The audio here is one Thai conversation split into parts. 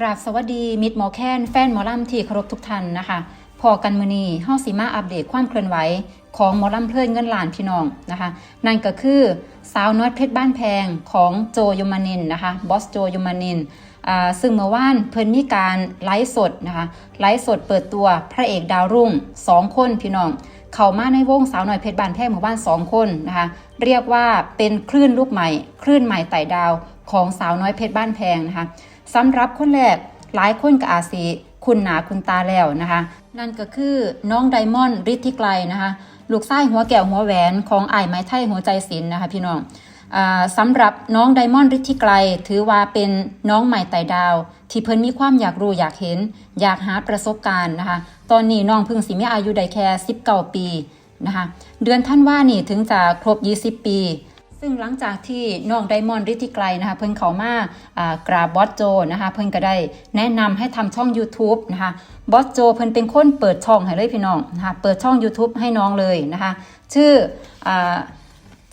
กราบสวัสดีมิตรหมอแค้นแฟนหมอลำที่เคารพทุกท่านนะคะพอกันมือนีเฮาสิมาอัปเดตความเคลื่อนไหวของหมอลำเพลินเงินล้านพี่น้องนะคะ นั่นก็คือสาวน้อยเพชรบ้านแพงของโจยมานินนะคะบอสโจยมานินซึ่งเมื่อวานเพิ่นมีการไลฟ์สดนะคะไลฟ์สดเปิดตัวพระเอกดาวรุ่งสองคนพี่น้อง เข้ามาในวงสาวหน่อยเพชรบานแพงหมู่บ้านสองคนนะคะเรียกว่าเป็นคลื่นลูกใหม่ คลื่นใหม่ไต่ดาวของสาวน้อยเพชรบ้านแพงนะคะ สำหรับคนแรกหลายคนก็อาจสีคุณหนาคุณตาแล้วนะคะ นั่นก็คือน้องไดมอนด์ฤทธิไกลนะคะ ลูกไส้หัวแก้วหัวแหวนของไอ้ายไม้ไทยหัวใจศิลป์นะคะพี่น้องอ่าสำหรับน้องไดมอนด์ฤทธิไกล ถือว่าเป็นน้องใหม่ไต่ดาว ที่เพิ่นมีความอยากรู้อยากเห็น อยากหาประสบการณ์นะคะ ตอนนี้น้องเพิ่งสิมีอายุได้แค่19 ปีนะคะ เดือนท่านว่านี่ถึงจะครบ 20 ปี ซึ่งหลังจากที่น้องไดมอนด์ฤทธิไกลนะคะเพิ่นเขามาอ่ากราบบอสโจนะคะเพิ่นก็ได้แนะนำให้ทำช่อง YouTube นะคะบอสโจเพิ่นเป็นคนเปิดช่องให้เลยพี่น้องนะคะเปิดช่อง YouTube ให้น้องเลยนะคะชื่ออ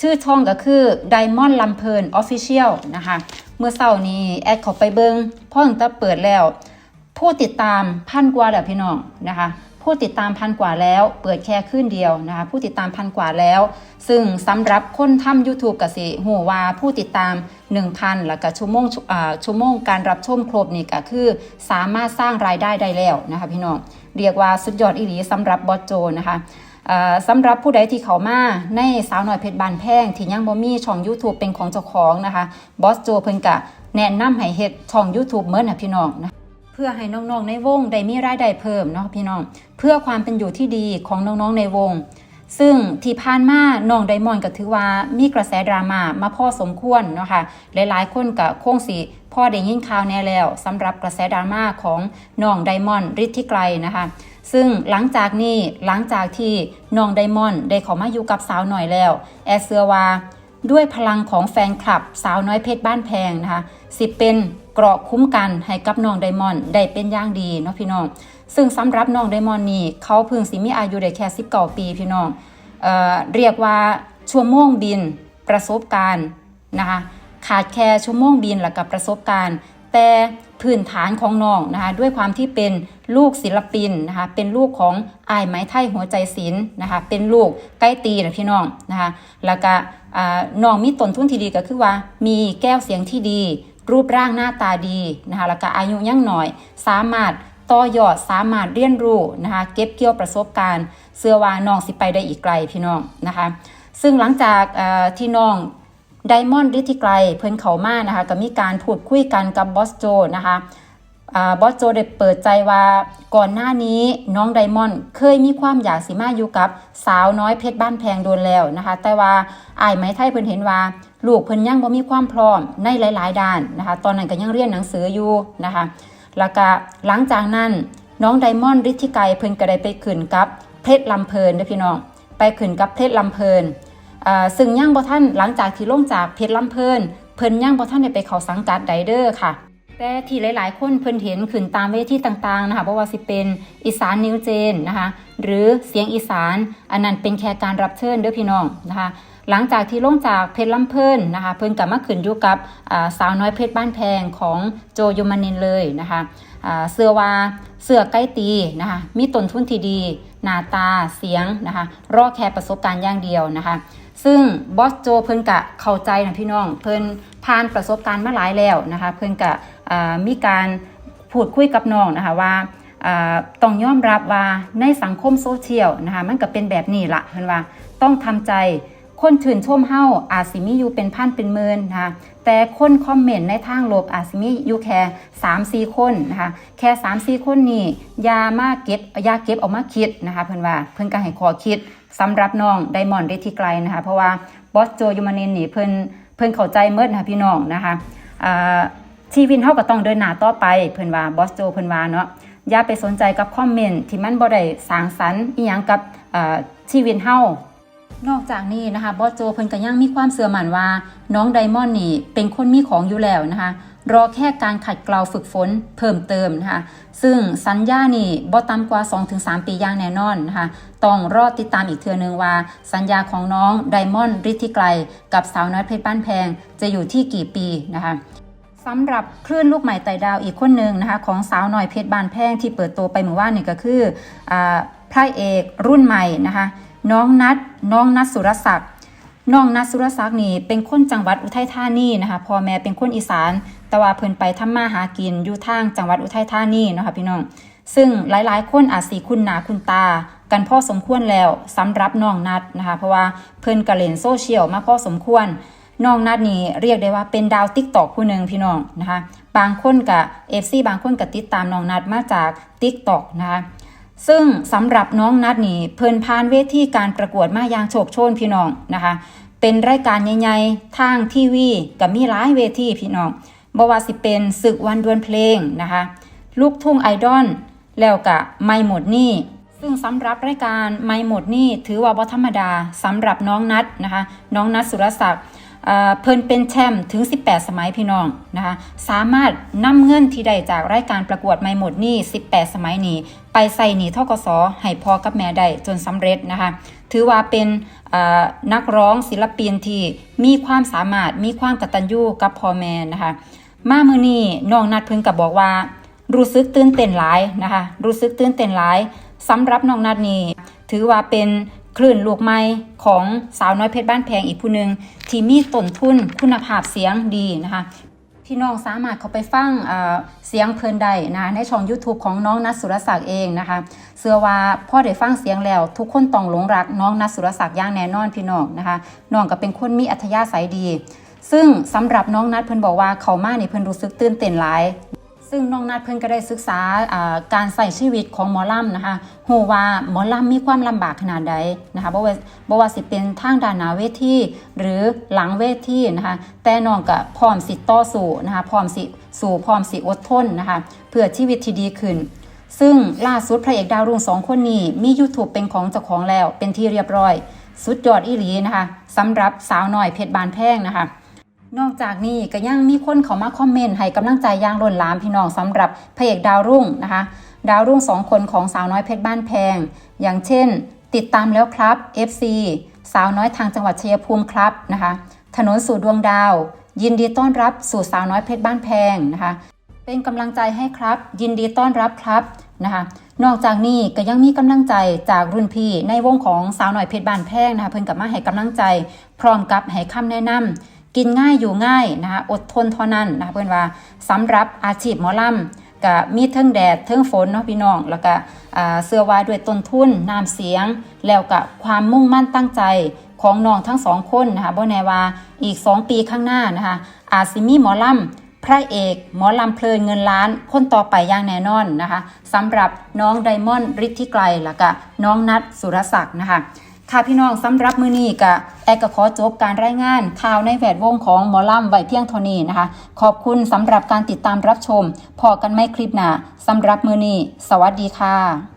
ชื่อช่องก็คือ Diamond ลำเพลิน Official นะคะเมื่อเช้านี้แอดเข้าไปเบิงพ่อตั้งแต่เปิดแล้ว ผู้ติดตามพันกว่าแล้วพี่น้องนะคะ ผู้ติดตามพันกว่าแล้ว เปิดแค่ขึ้นเดียวนะคะผู้ติดตามพันกว่าแล้ว ซึ่งสำหรับคนทำ YouTube กสิหูว่าผู้ติดตาม 1,000 แล้วก็ชั่วโมงชั่วโมงการรับชมครบนี่ก็คือ สามารถสร้างรายได้ได้แล้วนะคะพี่น้อง เรียกว่าสุดยอดอีหลีสำหรับบอสโจนะคะสำหรับผู้ใดที่เขามาในสาวหน่อยเพชรบานแพงที่ยังบ่มีช่อง YouTube เป็นของเจ้าของนะคะบอสโจเพิ่นกะแนะนำให้เฮ็ดช่อง YouTube เมือนนะพี่น้องนะ เพื่อให้น้องๆในวงได้มีรายได้เพิ่มเนาะพี่น้อง เพื่อความเป็นอยู่ที่ดีของน้องๆในวง ซึ่งที่ผ่านมาน้องไดมอนด์ก็ถือว่ามีกระแสดราม่ามาพ่อสมควรเนาะค่ะหลายๆคนก็คงสิพ่อได้ยินข่าวแน่แล้วสำหรับกระแสดราม่าของน้องไดมอนด์ฤทธิไกลนะคะซึ่งหลังจากนี้หลังจากที่น้องไดมอนด์ได้ข้ามาอยู่กับสาวหน่อยแล้ว แอร์เสือวาด้วยพลังของแฟนคลับสาวน้อยเพชรบ้านแพงนะคะสิเป็น เกราะคุ้มกันให้กับน้องไดมอนด์ได้เป็นอย่างดีเนาะพี่น้อง ซึ่งสำหรับน้องไดมอนด์นี่เขาเพิ่งสิมีอายุได้แค่19ปีพี่น้องเอ่อเรียกว่าชั่วโมงบินประสบการณ์นะคะขาดแค่ชั่วโมงบินแล้วกับประสบการณ์ แต่พื้นฐานของน้องนะคะด้วยความที่เป็นลูกศิลปินนะคะเป็นลูกของอายไม้ไทยหัวใจศิลป์นะคะเป็นลูกใกล้ตีนะพี่น้องนะคะแล้วก็อ่าน้องมีต้นทุนที่ดีก็คือว่ามีแก้วเสียงที่ดี รูปร่างหน้าตาดีนะคะแล้วก็อายุยังหน่อย สามารถต่อยอดสามารถเรียนรู้นะคะเก็บเกี่ยวประสบการณ์เสื้อว่าน้องสิไปได้อีกไกลพี่น้องนะคะซึ่งหลังจากที่น้องไดมอนด์ฤทธิไกลเพิ่นเขามานะคะก็มีการพูดคุยกันกับบอสโจนะคะบอสโจได้เปิดใจว่าก่อนหน้านี้น้องไดมอนด์เคยมีความอยากสิมาอยู่กับสาวน้อยเพชรบ้านแพงโดนแล้วนะคะ แต่ว่าอายไหมไทยเพิ่นเห็นว่า ลูกเพิ่นยังบ่มีความพร้อมในหลาย ๆ ด้านนะคะ ตอนนั้นก็ยังเรียนหนังสืออยู่นะคะ แล้วก็หลังจากนั้นน้องไดมอนด์ฤทธิไกรเพิ่นก็ได้ไปขึ้นกับเพชรลำเพลินเด้อพี่น้อง ไปขึ้นกับเพชรลำเพลินซึ่งย่างบ่ท่านหลังจากที่ลงจากเพชรลำเพลินเพิ่นย่างบ่ท่านได้ไปเข้าสังกัดใดเด้อค่ะ แต่ที่หลาย ๆ คนเพิ่นเห็นขึ้นตามเวทีต่าง ๆ นะคะบ่ว่าสิเป็นอีสานนิวเจนนะคะ หรือเสียงอีสาน อันนั้นเป็นแค่การรับเชิญเด้อพี่น้องนะคะ หลังจากที่ลงจากเพชรลำเพลินนะคะเพิ่นกลับมาขึ้นอยู่กับสาวน้อยเพชรบ้านแพงของโจยมานินเลยนะคะเสื้อว่าเสื้อใกล้ตีนะคะมีต้นทุนที่ดีหน้าตาเสียงนะคะรอแค่ประสบการณ์อย่างเดียวนะคะ ซึ่งบอสโจเพิ่นกะเข้าใจนะพี่น้องเพิ่นผ่านประสบการณ์มาหลายแล้วนะคะเพิ่นกะมีการพูดคุยกับน้องนะคะว่าต้องยอมรับว่าในสังคมโซเชียลนะคะมันก็เป็นแบบนี้ละเพิ่นว่าต้องทำใจ คนชื่นชมเฮาอาจสิมีอยู่เป็นพันเป็นหมื่นนะคะแต่คนคอมเมนต์ในทางลบอาจสิมีอยู่แค่3 4คนนะคะแค่3 4คนนี่ยามาเก็บยาเก็บออกมาคิดนะคะเพิ่อนว่าเพิ่อนก็ให้ขอคิดสำหรับน้องไดมอนด์ได้ที่ไกลนะคะเพราะว่าบอสโจยูมานินนี่เพิ่อนเพิ่อนเข้าใจเมิดนะพี่น้องนะคะชีวิตเฮาก็ต้องเดินหน้าต่อไปเพิ่อนว่าบอสโจเพิ่อนว่าเนาะอย่าไปสนใจกับคอมเมนต์ที่มันบ่ได้สร้างสรรค์อีหยังกับชีวิตเฮา นอกจากนี้นะคะบอสโจเพิ่นก็ยังมีความเสื่อมั่นว่า น้องไดมอนด์นี่เป็นคนมีของอยู่แล้วนะคะ รอแค่การขัดเกลาฝึกฝนเพิ่มเติมนะคะ ซึ่งสัญญานี่บ่ต่ำกว่า 2-3 ปีอย่างแน่นอนนะคะ ต้องรอติดตามอีกเทื่อนึงว่า สัญญาของน้องไดมอนด์ฤทธิไกล กับสาวน้อยเพชรบ้านแพง จะอยู่ที่กี่ปีนะคะสำหรับคลื่นลูกใหม่ไต่ดาวอีกคนหนึ่งนะคะของสาวหน่อยเพชรบานแพงที่เปิดตัวไปเมื่อวานนี่ก็คืออพระเอกรุ่นใหม่นะคะ น้องนัดน้องนัดสุรศักดิ์น้องนัดสุรศักดิ์นี่เป็นคนจังหวัดอุทัยธานีนะคะพ่อแม่เป็นคนอีสาน แต่ว่าเพิ่นไปทำมาหากินอยู่ทางจังหวัดอุทัยธานีเนาะคะพี่น้อง ซึ่งหลายๆ คนอาจสีคุณหนาคุณตา กันพ่อสมควรแล้วสำหรับน้องนัดนะคะเพราะว่าเพิ่นกระเล่นโซเชียลมาพ่อสมควรน้องนัดนี่เรียกได้ว่าเป็นดาวติ๊กตอกผู้หนึ่งพี่น้องนะคะ บางคนกับเอฟซีบางคนกับติดตามน้องนัดมาจากติ๊กตอกนะคะ ซึ่งสำหรับน้องนัดนี่เพิ่นผ่านเวทีการประกวดมาอย่างโชคโชนพี่น้องนะคะ เป็นรายการใหญ่ๆทางทีวีกับมีหลายเวทีพี่น้องบว่าสิเป็นศึกวันดวลเพลงนะคะ ลูกทุ่งไอดอลแล้วกับไม่หมดนี่ซึ่งสำหรับรายการไม่หมดนี่ถือว่าบ่ธรรมดาสำหรับน้องนัดนะคะ น้องนัดสุรศักดิ์ เพิ่นเป็นแชมป์ถึง 18 สมัยพี่น้องนะคะสามารถนำเงินที่ได้จากรายการประกวดไม่หมดนี่ 18 สมัยนี้ ไปใส่หนีทกสให้พอกับแม่ได้จนสำเร็จนะคะถือว่าเป็นนักร้องศิลปินที่มีความสามารถมีความกตัญญูกับพ่อแม่นะคะมามือนี้น้องนัดเพิ่งกับบอกว่า รู้สึกตื่นเต้นหลายนะคะรู้สึกตื่นเต้นหลายสำหรับน้องนัดนี่ถือว่าเป็น คลื่นลูกไม้ของสาวน้อยเพชรบ้านแพงอีกผู้หนึ่งที่มีต้นทุนคุณภาพเสียงดีนะคะ พี่น้องสามารถเข้าไปฟังเเสียงเพลินได้นะในช่อง YouTube ของน้องนัทสุรศักดิ์เองนะคะเชื่อว่าพ่อได้ฟังเสียงแล้ว ทุกคนต้องหลงรักน้องนัทสุรศักดิ์อย่างแน่นอนพี่น้องนะคะน้องก็เป็นคนมีอัธยาศัยดี ซึ่งสำหรับน้องนัทเพิ่นบอกว่าเขามานี่เพิ่นรู้สึกตื่นเต้นหลาย ซึ่งน้องนัดเพิ่นก็ได้ศึกษาการใส่ชีวิตของหมอลำนะคะหูว่าหมอลำมีความลำบากขนาดใดนะคะบ่ว่าบ่ว่าสิเป็นทางด้านหน้าเวทีหรือหลังเวทีนะคะแต่น้องก็พร้อมสิต่อสู้นะคะพร้อมสิสู้พร้อมสิอดทนนะคะเพื่อชีวิตที่ดีขึ้นซึ่งล่าสุดพระเอกดาวรุ่งสองคนนี้มี YouTube เป็นของเจ้าของแล้วเป็นที่เรียบร้อย สุดยอดอีหลีนะคะสำหรับสาวหน้อยเพชรบานแพงนะคะ นอกจากนี้ก็ยังมีคนเขามาคอมเมนต์ให้กำลังใจอย่างล้นหลามพี่น้องสำหรับพระเอกดาวรุ่งนะคะ ดาวรุ่งสองคนของสาวน้อยเพชรบ้านแพง อย่างเช่น ติดตามแล้วครับ FC สาวน้อยทางจังหวัดชัยภูมิครับนะคะ ถนนสู่ดวงดาว ยินดีต้อนรับสู่สาวน้อยเพชรบ้านแพงนะคะ เป็นกำลังใจให้ครับ ยินดีต้อนรับครับนะคะ นอกจากนี้ก็ยังมีกำลังใจจากรุ่นพี่ในวงของสาวน่อยเพชรบ้านแพงนะคะเพิ่นกับมาให้กำลังใจ พร้อมกับให้คำแนะนำ กินง่ายอยู่ง่ายนะคะอดทนเท่านั้นนะคะเพิ่อนว่าสำหรับอาชีพหมอลำก็มีเทิงแดดเทิงฝนเนาะพี่น้อง แล้วก็เสื้อวาด้วยต้นทุนน้ำเสียง แล้วก็ความมุ่งมั่นตั้งใจของน้องทั้งสองคนนะคะบ่แน่ว่าอีก 2 ปีข้างหน้านะคะอาจสิมีหมอลำพระเอกหมอลำเพลินเงินล้าน คนต่อไปอย่างแน่นอนนะคะสำหรับน้องไดมอนด์ฤทธิไกรแล้วก็น้องนัทสุรศักดิ์นะคะ ค่ะพี่น้องสำหรับมือนี้กะแอกก็ขอจบการรายงานข่าวในแวดวงของหมอลำไว้เพียงเท่านี้นะคะ ขอบคุณสำหรับการติดตามรับชม พอกันไม่คลิปหน้าสำหรับมือนี้ สวัสดีค่ะ